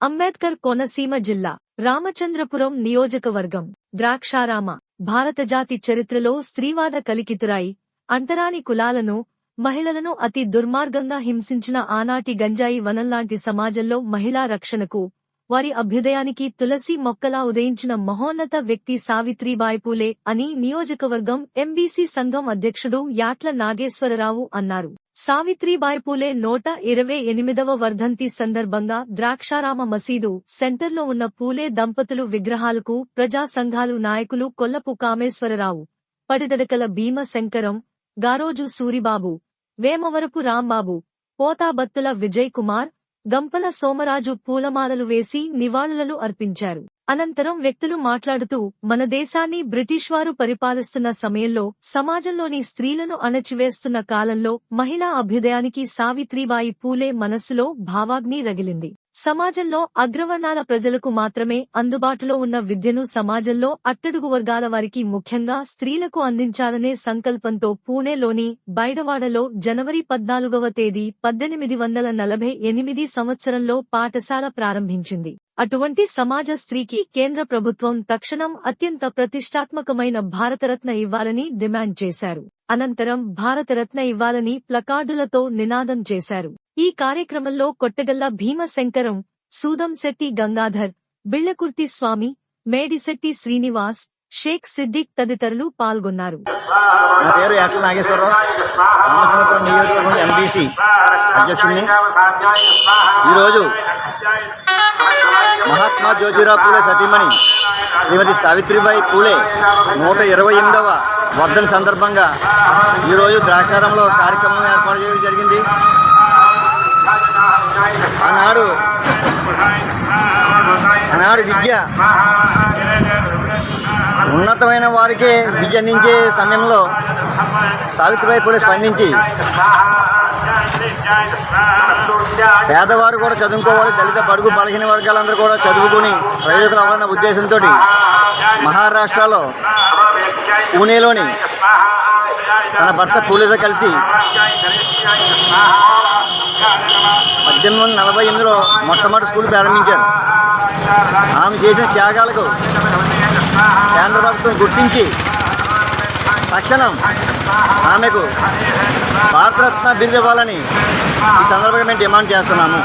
అంబేద్కర్ కోనసీమ జిల్లా రామచంద్రపురం నియోజకవర్గం. ద్రాక్షారామ భారత జాతి చరిత్రలో స్త్రీవాద కలికితురాయి. అంతరాని కులాలను మహిళలను అతి దుర్మార్గంగా హింసించిన ఆనాటి గంజాయి వనంలాంటి సమాజంలో మహిళా రక్షణకు వారి అభ్యుదయానికి తులసి మొక్కలా ఉదయించిన మహోన్నత వ్యక్తి సావిత్రిబాయి పూలే అని నియోజకవర్గం ఎంబీసీ సంఘం అధ్యక్షుడు యాట్ల నాగేశ్వరరావు అన్నారు. సావిత్రిబాయి పూలే నూట ఇరవై ఎనిమిదవ వర్ధంతి సందర్భంగా ద్రాక్షారామ మసీదు సెంటర్లో ఉన్న పూలే దంపతులు విగ్రహాలకు ప్రజా సంఘాలు నాయకులు కొల్లపు కామేశ్వరరావు పడిదడకల భీమ శంకరం గారోజు సూరిబాబు వేమవరపు రాంబాబు పోతాబత్తుల విజయ్ కుమార్ గంపల సోమరాజు పూలమాలలు వేసి నివాళులను అర్పించారు. అనంతరం వ్యక్తులు మాట్లాడుతూ మన దేశాన్ని బ్రిటిష్ వారు పరిపాలిస్తున్న సమయంలో సమాజంలోని స్త్రీలను అణచివేస్తున్న కాలంలో మహిళా అభ్యుదయానికి సావిత్రిబాయి పూలే మనస్సులో భావాగ్ని రగిలింది. సమాజంలో అగ్రవర్ణాల ప్రజలకు మాత్రమే అందుబాటులో ఉన్న విద్యను సమాజంలో అట్టడుగు వర్గాల వారికి ముఖ్యంగా స్త్రీలకు అందించాలనే సంకల్పంతో పూణేలోని బైడవాడలో జనవరి పద్నాలుగవ తేదీ పద్దెనిమిది వందల నలభై ఎనిమిది సంవత్సరంలో పాఠశాల ప్రారంభించింది. అటువంటి సమాజ స్త్రీకి కేంద్ర ప్రభుత్వం తక్షణం అత్యంత ప్రతిష్టాత్మకమైన భారతరత్న ఇవ్వాలని డిమాండ్ చేశారు. అనంతరం భారతరత్న ఇవ్వాలని ప్లకార్డులతో నినాదం చేశారు. ఈ కార్యక్రమంలో కొట్టగల్ల భీమశంకరం సూదంశెట్టి గంగాధర్ బిళ్ళకుర్తి స్వామి మేడిశెట్టి శ్రీనివాస్ షేక్ సిద్దిక్ తదితరులు పాల్గొన్నారు. నా పేరు యాట్ల నాగేశ్వరరావు. రామచంద్రపురం నియోజకవర్గం ఎంబీసీ అధ్యక్షుడిని. ఈరోజు మహాత్మా జ్యోతిరావు పూలే సతీమణి శ్రీమతి సావిత్రిబాయి పూలే నూట ఇరవై ఎనిమిదవ వర్ధన సందర్భంగా ఈరోజు ద్రాక్షారంలో కార్యక్రమం ఏర్పాటు చేయడం జరిగింది. ఆనాడు. ఆనాడు విద్య. ఉన్నతమైన వారికే విద్య అందించే సమయంలో సావిత్రిబాయి పూలే స్పందించి పేదవారు కూడా చదువుకోవాలి దళిత బడుగు బలహీన వర్గాలందరూ కూడా చదువుకుని ప్రయోజకులు అవ్వాలన్న ఉద్దేశంతో మహారాష్ట్రలో పూణేలోని తన భర్త పూలేతో కలిసి పద్దెనిమిది వందల నలభై ఎనిమిదిలో మొట్టమొదటి స్కూల్ ప్రారంభించారు. ఆమె చేసిన త్యాగాలకు కేంద్ర ప్రభుత్వం గుర్తించి తక్షణం ఆమెకు భారతరత్న బిరుదు ఇవ్వాలని ఈ సందర్భంగా మేము డిమాండ్ చేస్తున్నాము.